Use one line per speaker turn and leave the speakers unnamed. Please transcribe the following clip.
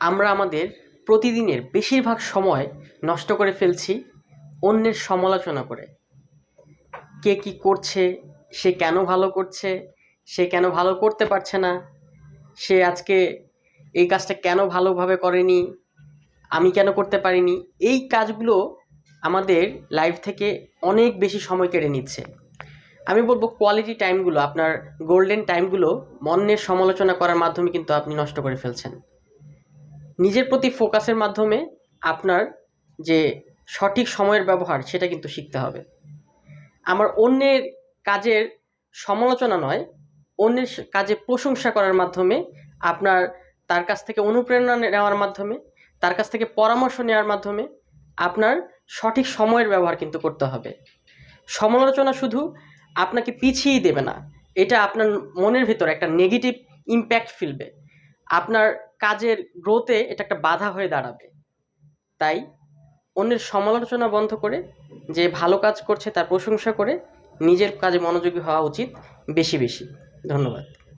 আমরা আমাদের প্রতিদিনের বেশিরভাগ সময় নষ্ট করে ফেলছি অন্যের সমালোচনা করে। কে কী করছে, সে কেন ভালো করছে, সে কেন ভালো করতে পারছে না, সে আজকে এই কাজটা কেন ভালোভাবে করেনি, আমি কেন করতে পারিনি, এই কাজগুলো আমাদের লাইফ থেকে অনেক বেশি সময় কেড়ে নিচ্ছে। আমি বলব কোয়ালিটি টাইমগুলো আপনার গোল্ডেন টাইমগুলো মনের সমালোচনা করার মাধ্যমে কিন্তু আপনি নষ্ট করে ফেলছেন। নিজের প্রতি ফোকাসের মাধ্যমে আপনার যে সঠিক সময়ের ব্যবহার, সেটা কিন্তু শিখতে হবে। আমার অন্যের কাজের সমালোচনা নয়, অন্যের কাজে প্রশংসা করার মাধ্যমে, আপনার তার কাছ থেকে অনুপ্রেরণা নেওয়ার মাধ্যমে, তার কাছ থেকে পরামর্শ নেওয়ার মাধ্যমে আপনার সঠিক সময়ের ব্যবহার কিন্তু করতে হবে। সমালোচনা শুধু আপনাকে পিছিয়ে দেবে না, এটা আপনার মনের ভিতর একটা নেগেটিভ ইম্প্যাক্ট ফেলবে। আপনার কাজের গ্রোথে এটা একটা বাধা হয়ে দাঁড়াবে। তাই অন্যের সমালোচনা বন্ধ করে, যে ভালো কাজ করছে তার প্রশংসা করে নিজের কাজে মনোযোগী হওয়া উচিত বেশি বেশি। ধন্যবাদ।